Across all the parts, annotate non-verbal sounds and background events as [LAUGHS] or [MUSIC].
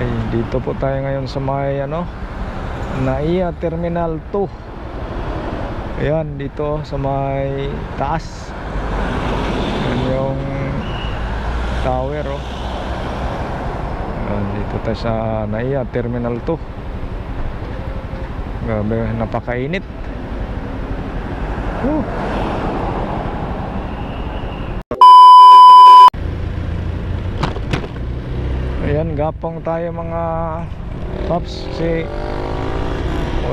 Okay, dito po tayo ngayon sa may ano, Naiya Terminal 2. Ayan, dito sa may taas. Yan yung tower, oh. Ayan, dito tayo sa Naiya Terminal 2. Grabe, napakainit. Whew. Ayan, gapang tayo mga Pops kasi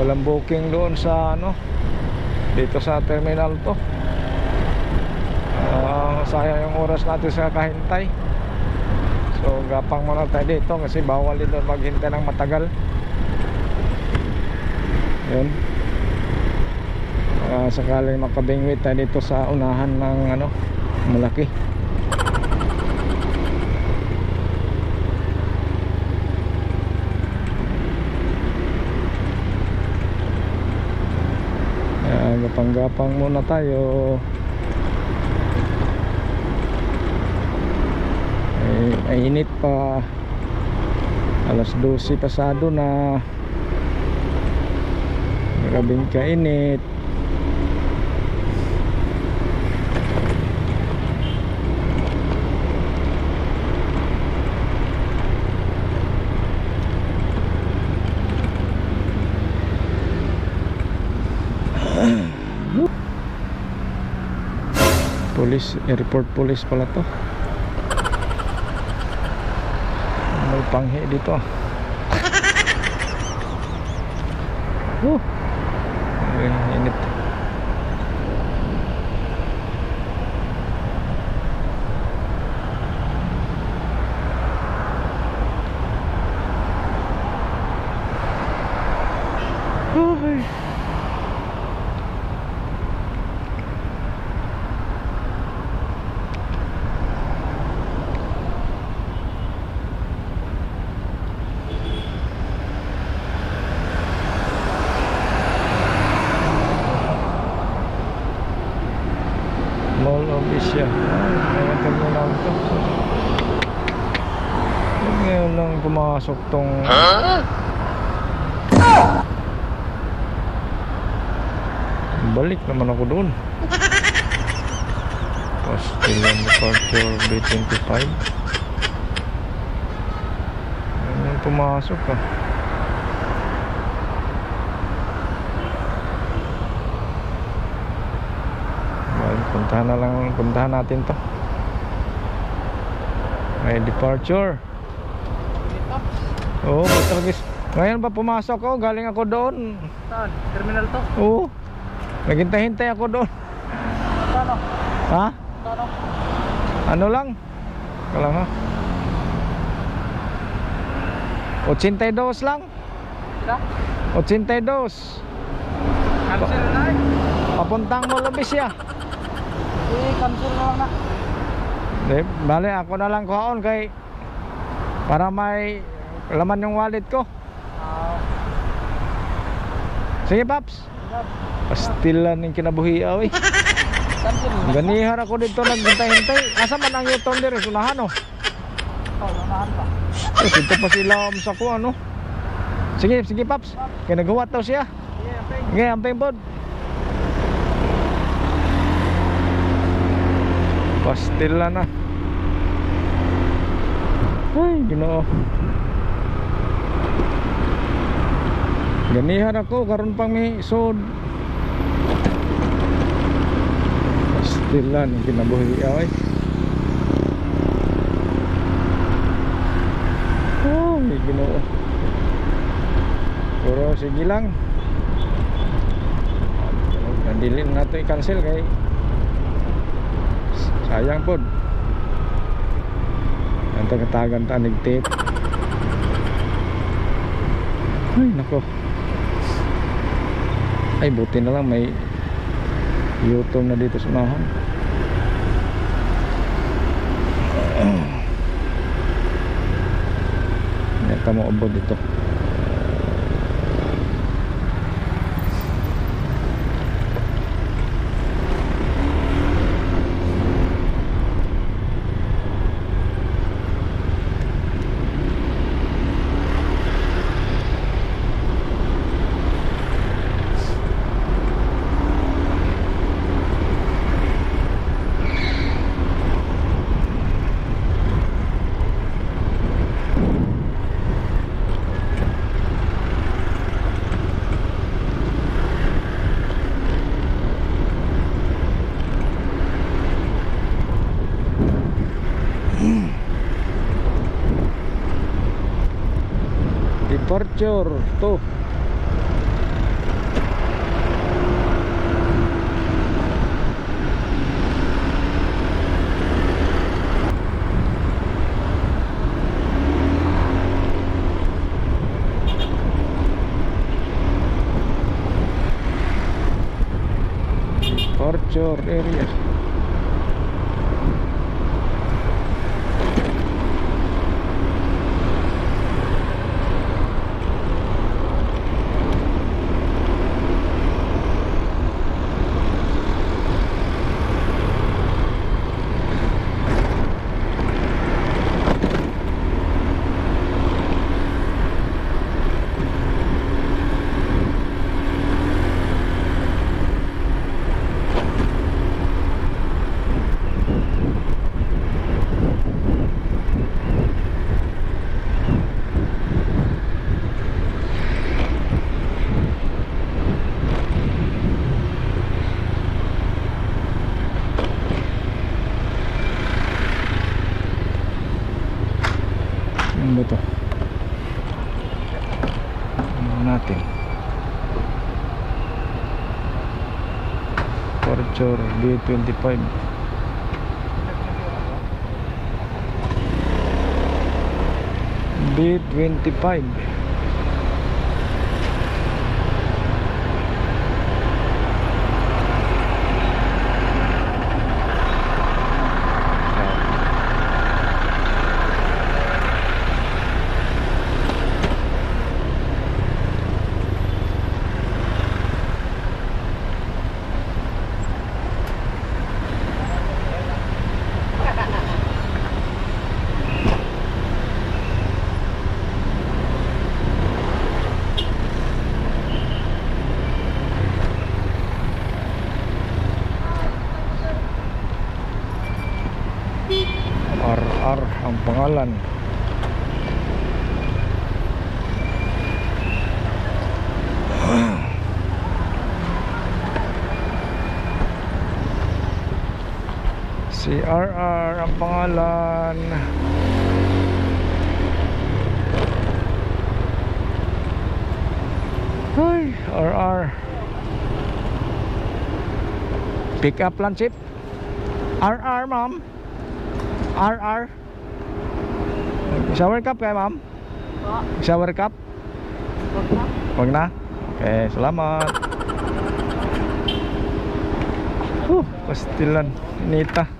walang booking doon sa ano dito sa terminal to. Ah, sayang yung oras natin sa kahintay. So gapang muna tayo dito kasi bawal dito maghintay ng matagal. Yun. Ah, sakaling makabingwit tayo dito sa unahan ng ano malaki Kaya gapang-gapang muna tayo. Ay, ay init pa. Alas 12 pasado na. Grabing kainit. Police, airport police pala to. May panghi dito. [LAUGHS] Woo! Ay, init. Ay. Ngayon mo lang ito. Ngayon lang pumasok tong... Balik naman ako doon. Castilian Departure B25. Ngayon pumasok ah. Puntahan na lang, puntahan natin to. May departure. Oo, oh, talaga. Ngayon ba pumasok ako? Galing ako doon. Saan? Terminal to? Oo. Naghintay-hintay ako doon. Saan? Ha? Saan? Ano lang? Kalang ha? 82 lang. Sila? 82. Cancel na. Papuntang Molobis ya. Eh, cancel na lang na. Di, bale ako na lang kuhaon kay para may laman yung wallet ko. Ah, Sige, Paps. Pastilan yung kinabuhiaw eh. Cancel na. Ganihar ako dito naghintay-hintay. Asa man ang yuton dire sunahan oh. Oh, pa. Eh, dito pa sila sa ko ano. Sige, sige Paps. Kaya naghuwat daw siya. Sige, okay. Sige, amping pod. Pastila na. Ay, ginoo. Ganihan ako karon pang may sod. Pastila ni kinabuhi ay. May ginoo. Pero sige lang. Nandilin na ito i-cancel kay sayang po. Ang tagatagan ta nagtip. Ay nako. Ay buti na lang may YouTube na dito sa unahan. Ito mo ubod dito. Departure to Departure area Ano ba to? Ano natin? Forture B25 B25 RR pangalan Si RR ang pangalan. Ay, RR Pick up lunch chip. RR ma'am. RR Shower cup kay ma'am? Po. Shower cup? Wag na. Wag na? Okay, salamat Huh, pastilan Nita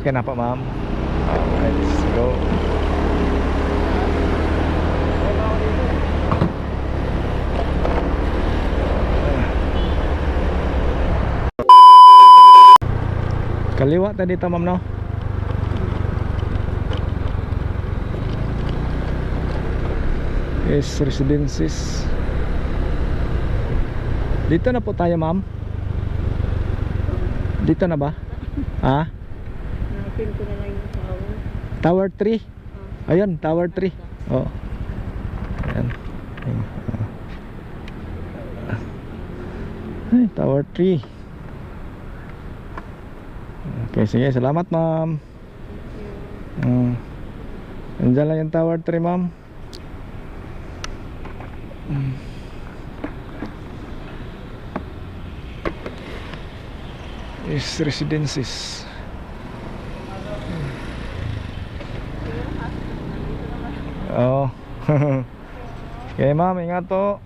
Okay na po ma'am Alright, let's go Kaliwa ta dito ma'am no? Yes, residences Dito na po tayo ma'am Dito na ba? Ha? Nakapin ko na lang yung tao. Tower 3 Ayun, Tower 3 Oo. Ayan. Ayan. Ay, Tower 3 Okay, sige, salamat ma'am. Mm. Nandiyan lang yung Tower 3 ma'am. Mm. Is residences Oo. [LAUGHS] okay, ma'am, ingat po.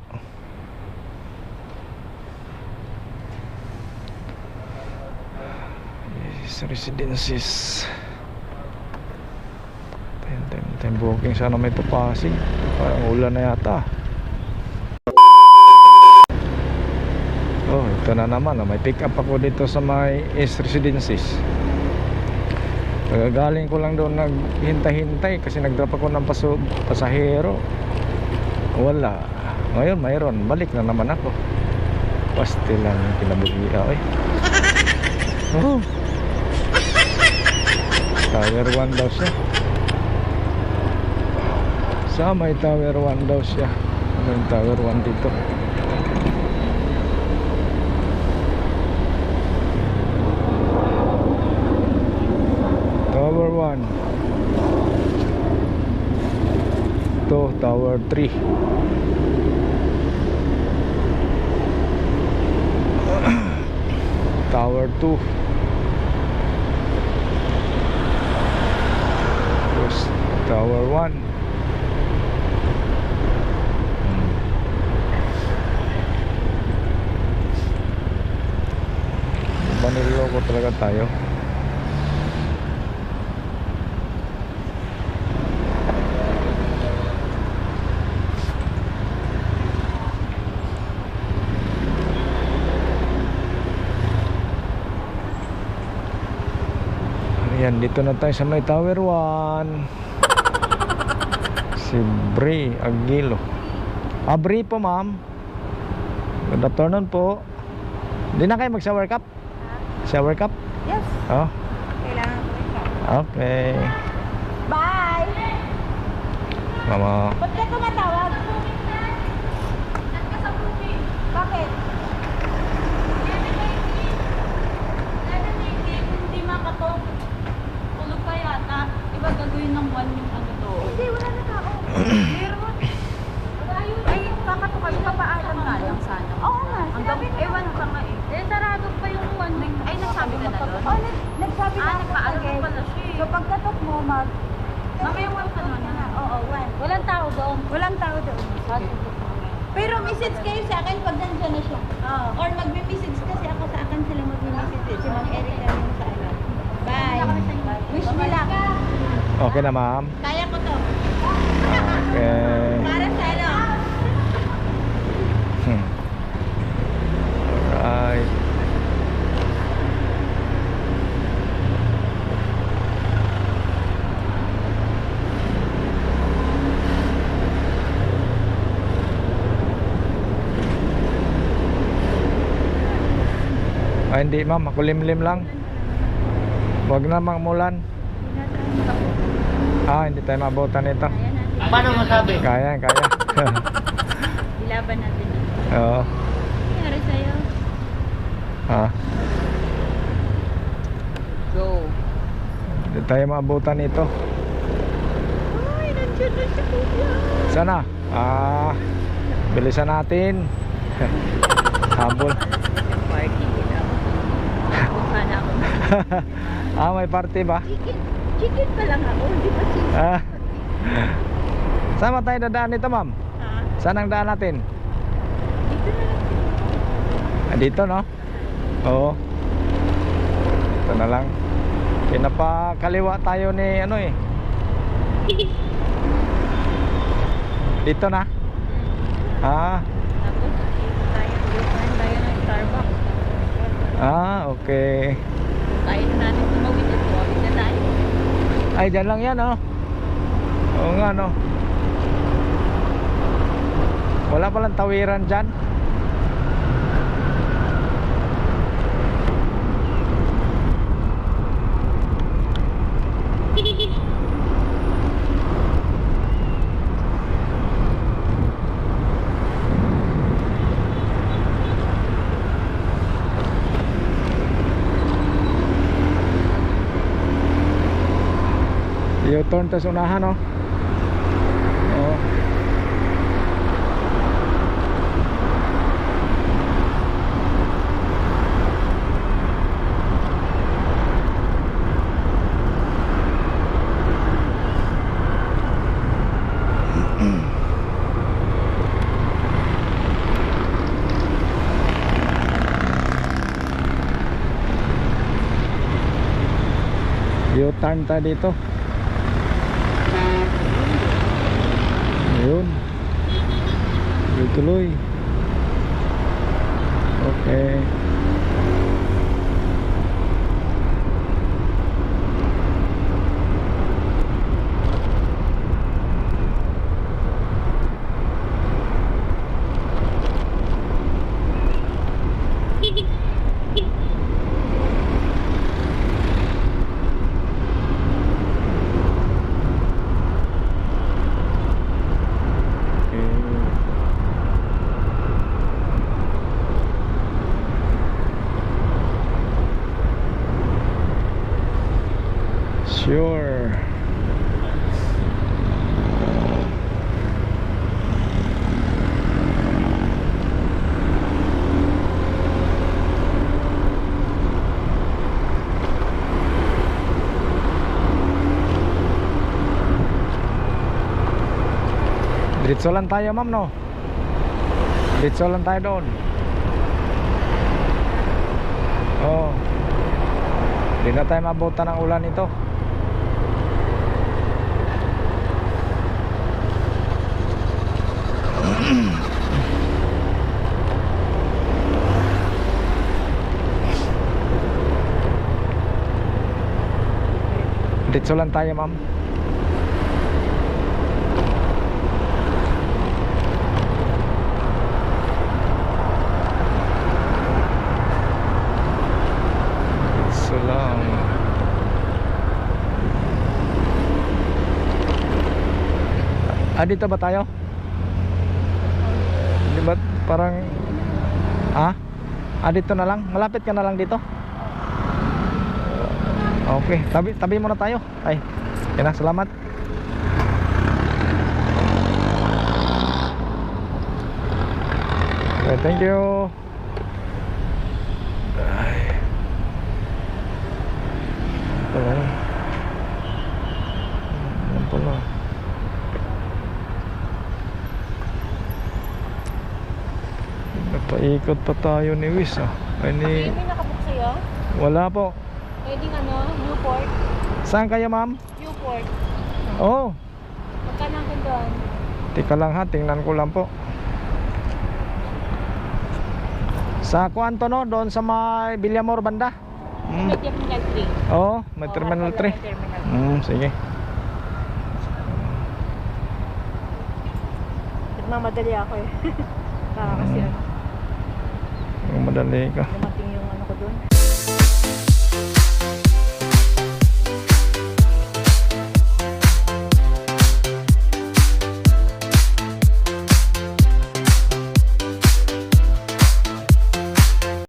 Yes, residences. Time, time, time. Sana may papasig. Parang ulan na yata. Oh, ito na naman. oh. May pick up ako dito sa may East Residences. Kagagaling ko lang doon naghintay-hintay kasi nagdrap ako ng paso, pasahero. Wala. Ngayon mayroon. Balik na naman ako. Pastilan yung kinabuhi ay. [LAUGHS] Oh. Tower 1 daw siya. Sa may Tower 1 daw siya. Ano yung Tower 1 dito? Tower 1 Ito, Tower 3 [COUGHS] Tower 2 Tapos Tower 1 Hmm. Maniloko talaga tayo Ayan, dito na tayo sa may Tower 1 [LAUGHS] Si Bri Aguilo Ah, Bri po ma'am Good afternoon po Hindi na kayo mag-shower cup? Shower cup? Yes. Oh, Kailangan ko okay Bye! Mama Ba't ka tumatawag? Bakit? Hindi makatok. Tulog pa yata. Iba gagawin ng one yung ano to. Hindi, wala na tao. Meron. Ay, kakatok kayo. Papaalam nga lang sana. Oo nga, Hanggang, sinabi ko ewan nga. ka nga eh. Eh, sarado pa yung one. Ay, nagsabi ka na doon? Oh, nag nagsabi na Ah, ako nagpaalam again. pala siya eh. So pagkatok mo, mag... Mamaya one ka na na. Oo, one. Walang tao doon. Walang tao doon. Pero message kayo sa akin pag nandiyan na siya. Oo. Or magme-message kasi ako sa akin sila Ma'am Erica yung sa ano. Bye. Wish me luck. Okay na ma'am Kaya ko to. Okay Para sa ano? Hmm. Alright. Ah, hindi ma'am, makulimlim lang. Huwag na mulan. Ah, hindi tayo mabutan ito. Paano masabi? Kaya, kaya. Ilaban natin yun. Oo. Nangyari sa'yo? Ah, Go. hindi tayo maabutan ito. Ay, nandiyan na siya kuya. Sana? Ah, bilisan natin. [LAUGHS] Habol. Party nila. Mukha na ako. [LAUGHS] ah, may party ba? Chicken. Chicken pa lang ako. Di ba chicken? Ah. Sama tayo dadaan nito, ma'am. Ha? Saan ang daan natin? Dito na lang. Ah, dito, no? Oo. Ito na lang. Pinapakaliwa tayo ni ano eh. [LAUGHS] Dito na? Ah, Tapos, tayo. Tayo ng Starbucks. ah, okay. Tayo na natin tumawid at tumawid na tayo. Ay, dyan lang yan, oh. Oo nga, no. Wala palang tawiran dyan. U-turn tas unahan, no. Oo. U-turn tayo dito. Ayun. Tuloy-tuloy. Okay. Sure. Diretso lang tayo ma'am no? Diretso lang tayo doon. Oo Hindi na tayo mabutan ng ulan ito Diretso lang tayo ma'am Ah, dito ba tayo? Di ba parang Ha? Ah, dito na lang? Malapit ka na lang dito? Okay, tabi tabi muna tayo. Ay. Yan na, salamat. Okay, thank you. Ay. Pala. Napaikot pa tayo ni Wiz ah. Ay ni... May nakabook sa'yo? Wala po. Pwedeng ano, Newport. Saan kayo ma'am? Newport. Oh, Magkano ang doon? tika lang ha, tingnan ko lang po. Sa Kuanto no, doon sa may Villamor banda. May Mm. Terminal 3. Oo, may Terminal 3. Terminal Mm, sige. Nagmamadali ako eh. [LAUGHS] Baka kasi Mm. ano, Madali ka. dumating yung ano ko doon.